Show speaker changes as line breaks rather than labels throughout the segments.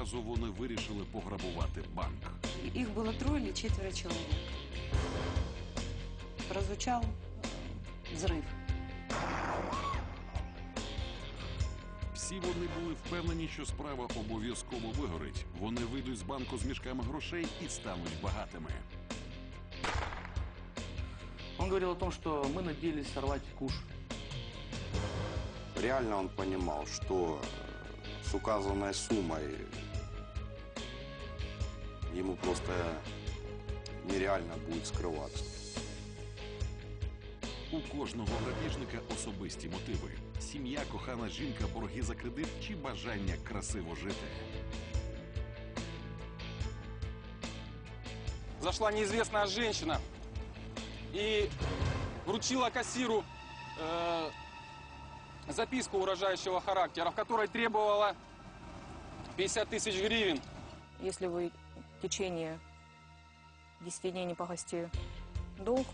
разу вони вирішили пограбувати банк.
Их было трое или четверо человек. Прозвучал э, взрыв.
Всі вони були впевнені, що справа обов'язково вигорить. Вони вийдуть з банку з мішками грошей і стануть багатими.
Он говорил о том, что мы надеялись сорвать куш.
Реально он понимал, что э, с указанной суммой ему просто нереально будет скрываться.
У кожного грабіжника особисті мотиви: сім'я, кохана жінка, борги за кредит чи бажання красиво жити.
зашла неизвестная женщина и вручила кассиру э, записку угрожающего характера, в которой требовала 50 тысяч гривен.
Если вы в течение 10 дней не погасите долг,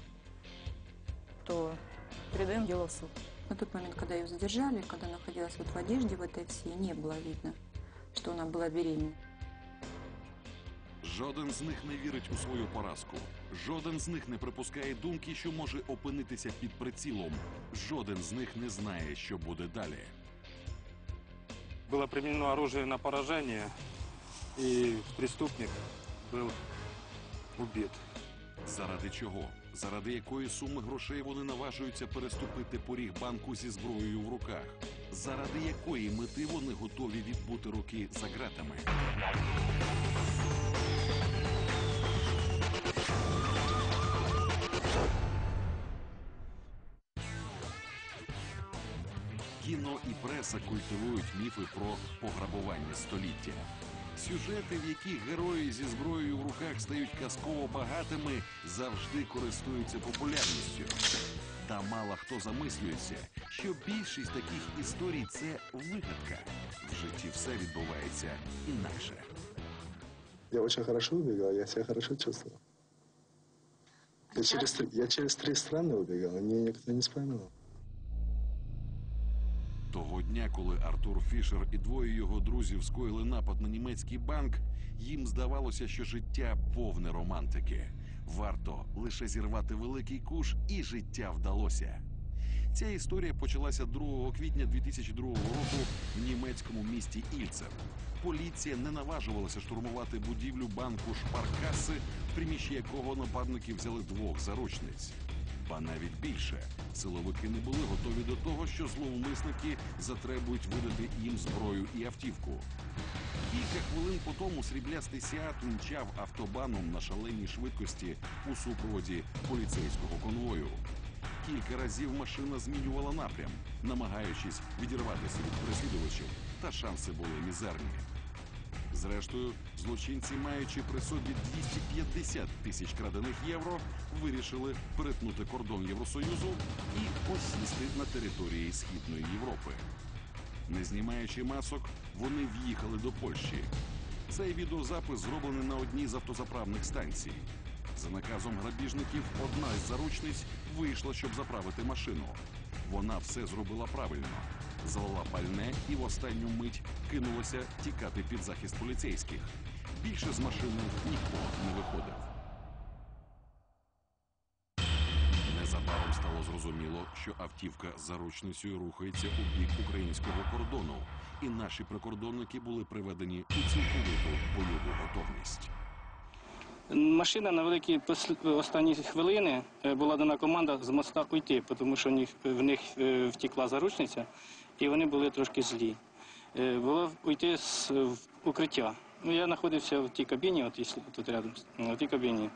то передаем дело в суд.
На тот момент, когда ее задержали, когда находилась вот в одежде в этой всей, не было видно, что она была беременна.
Жоден з них не вірить у свою поразку. Жоден з них не припускає думки, що може опинитися під прицілом. Жоден з них не знає, що буде далі.
Было применено оружие на поражение, и преступник был убит.
Заради чого? Заради якої суми грошей вони наважуються переступити поріг банку зі зброєю в руках? Заради якої мети вони готові відбути роки за ґратами? Кіно і преса культивують міфи про пограбування століття. Сюжети, в яких герої зі зброєю в руках стають казково багатими, завжди користуються популярністю. Та мало хто замислюється, що більшість таких історій це вигадка. В житті все відбувається інакше.
Я очень хорошо убегал, я себя хорошо чувствовал. Я через, три- я через три страны убегал, и меня никто не вспоминал.
Дня, коли Артур Фішер і двоє його друзів скоїли напад на німецький банк, їм здавалося, що життя повне романтики. Варто лише зірвати великий куш, і життя вдалося. Ця історія почалася 2 квітня 2002 року в німецькому місті Ільцер. Поліція не наважувалася штурмувати будівлю банку Шпаркаси, в приміщенні якого нападники взяли двох заручниць. Ба навіть більше силовики не були готові до того, що зловмисники затребують видати їм зброю і автівку. Кілька хвилин по тому сріблястий Сіат мчав автобаном на шаленій швидкості у супроводі поліцейського конвою. Кілька разів машина змінювала напрям, намагаючись відірватися від переслідувачів, та шанси були мізерні. Зрештою, злочинці, маючи при собі 250 тисяч крадених євро, вирішили перетнути кордон Євросоюзу і осісти на території Східної Європи. Не знімаючи масок, вони в'їхали до Польщі. Цей відеозапис зроблений на одній з автозаправних станцій. За наказом грабіжників, одна із заручниць вийшла, щоб заправити машину. Вона все зробила правильно. Залила пальне і в останню мить кинулася тікати під захист поліцейських. Більше з машини ніхто не виходив. Незабаром стало зрозуміло, що автівка з заручницею рухається у бік українського кордону, і наші прикордонники були приведені у цілковиту бойову готовність.
Машина на великі останні хвилини е, була дана команда з моста уйти, тому що в них, е, заручниця, і вони були трошки злі. Е, Було уйти з укриття. Ну, я знаходився в тій кабіні, от тут рядом, в тій кабіні.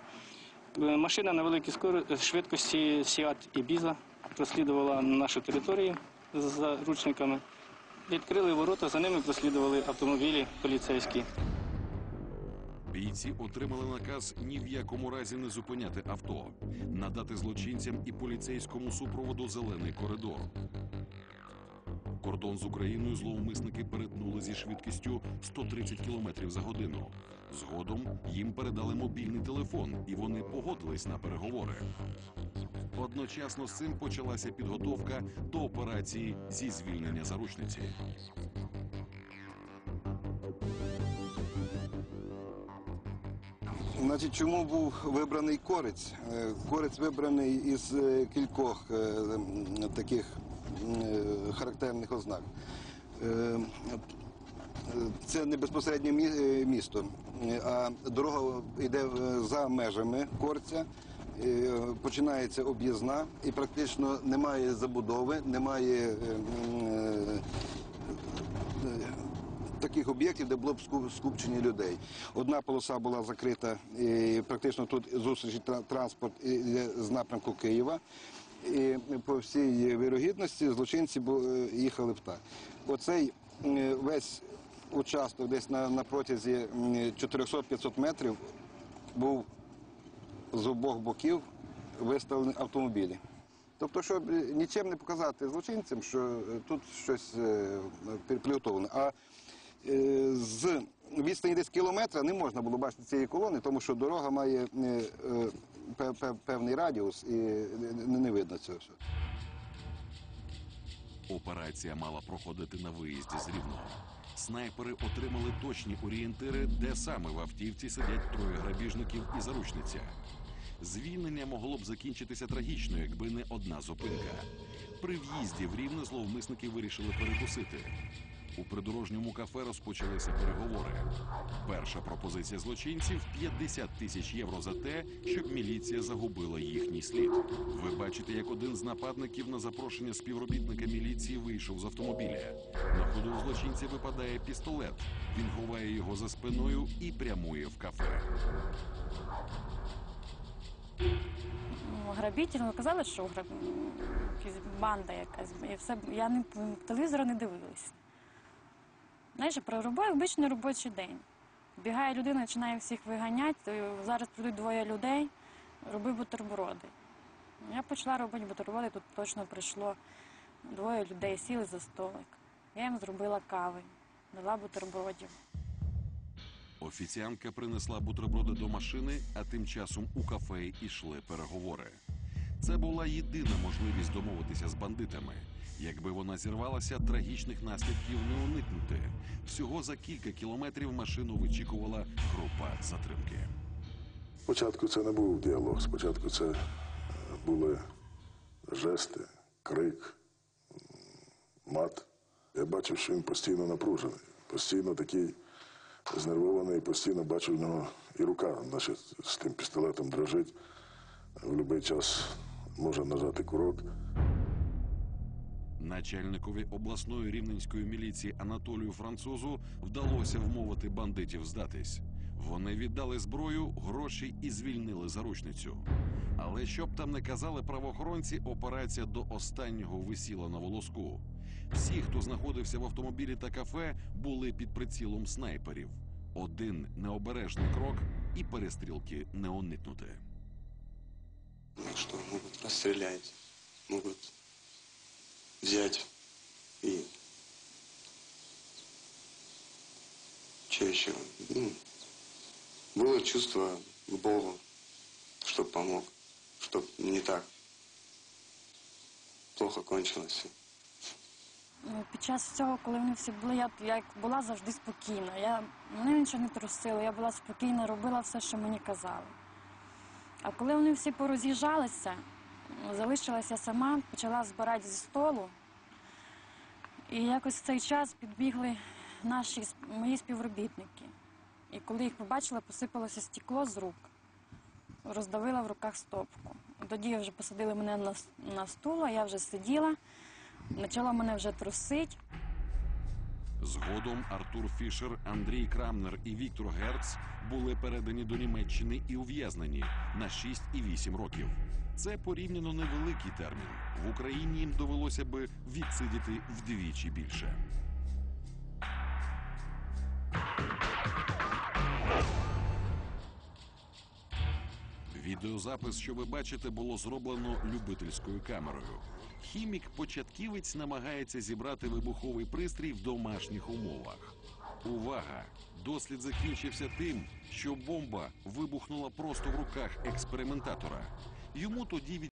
Е, Машина на великій швидкості Сіат і Біза прослідувала нашу територію з заручниками. Відкрили ворота, за ними прослідували автомобілі поліцейські.
Бійці отримали наказ ні в якому разі не зупиняти авто, надати злочинцям і поліцейському супроводу зелений коридор. Кордон з Україною зловмисники перетнули зі швидкістю 130 км за годину. Згодом їм передали мобільний телефон, і вони погодились на переговори. Одночасно з цим почалася підготовка до операції зі звільнення заручниці.
Значить, чому був вибраний корець? Е, Корець вибраний із е, кількох е, таких характерних ознак. Е, е, Це не безпосередньо е, місто, е, а дорога йде е, за межами корця. е, Починається об'їзна і практично немає забудови, немає е, е, таких об'єктів, де було б ску- скупчення людей. Одна полоса була закрита, і практично тут зустрічі транспорт з напрямку Києва. І по всій вірогідності злочинці е, їхали в так. Оцей весь участок десь на, на протязі 400-500 метрів був з обох боків виставлені автомобілі. Тобто, щоб е, нічим не показати злочинцям, що е, тут щось е, пі- А з відстані десь кілометра не можна було бачити цієї колони, тому що дорога має певний радіус і не, видно цього. всього.
Операція мала проходити на виїзді з Рівного. Снайпери отримали точні орієнтири, де саме в автівці сидять троє грабіжників і заручниця. Звільнення могло б закінчитися трагічно, якби не одна зупинка. При в'їзді в Рівне зловмисники вирішили перекусити. У придорожньому кафе розпочалися переговори. Перша пропозиція злочинців 50 тисяч євро за те, щоб міліція загубила їхній слід. Ви бачите, як один з нападників на запрошення співробітника міліції вийшов з автомобіля. На ходу злочинця випадає пістолет. Він ховає його за спиною і прямує в кафе.
Грабитель, ну казали, що граб... банда якась. І все, я не по телевізору не дивилась. Знаєш, про робочий, обичний робочий день. Бігає людина, починає всіх виганяти, зараз прийдуть двоє людей, роби бутерброди. Я почала робити бутерброди, тут точно прийшло двоє людей, сіли за столик. Я їм зробила кави, дала бутербродів.
Офіціантка принесла бутерброди до машини, а тим часом у кафе йшли переговори. Це була єдина можливість домовитися з бандитами. Якби вона зірвалася, трагічних наслідків не уникнути. Всього за кілька кілометрів машину вичікувала група затримки.
Спочатку це не був діалог, спочатку це е, були жести, крик, мат. Я бачив, що він постійно напружений, постійно такий знервований, постійно бачу в нього і рука, значить, з тим пістолетом дрожить. В будь-який час може нажати курок.
Начальникові обласної рівненської міліції Анатолію Французу вдалося вмовити бандитів здатись. Вони віддали зброю, гроші і звільнили заручницю. Але щоб там не казали правоохоронці, операція до останнього висіла на волоску. Всі, хто знаходився в автомобілі та кафе, були під прицілом снайперів. Один необережний крок і перестрілки не уникнути.
Так что могут расстрелять, могут взять и... Что еще? Ну, было чувство к Богу, чтоб помог, чтоб не так плохо кончилось все.
Ну, Під час цього, коли вони всі були, я, я була завжди спокійна. Я, мене нічого не трусило, я була спокійна, робила все, що мені казали. А коли вони всі пороз'їжджалися, залишилася сама, почала збирати зі столу. І якось в цей час підбігли наші мої співробітники. І коли їх побачила, посипалося стекло з рук, роздавила в руках стопку. Тоді вже посадили мене на, на стул, а я вже сиділа. Почала мене вже трусить.
Згодом Артур Фішер, Андрій Крамнер і Віктор Герц були передані до Німеччини і ув'язнені на 6 і 8 років. Це порівняно невеликий термін. В Україні їм довелося би відсидіти вдвічі більше. Відеозапис, що ви бачите, було зроблено любительською камерою. Хімік-початківець намагається зібрати вибуховий пристрій в домашніх умовах. Увага! Дослід закінчився тим, що бомба вибухнула просто в руках експериментатора. Йому тоді від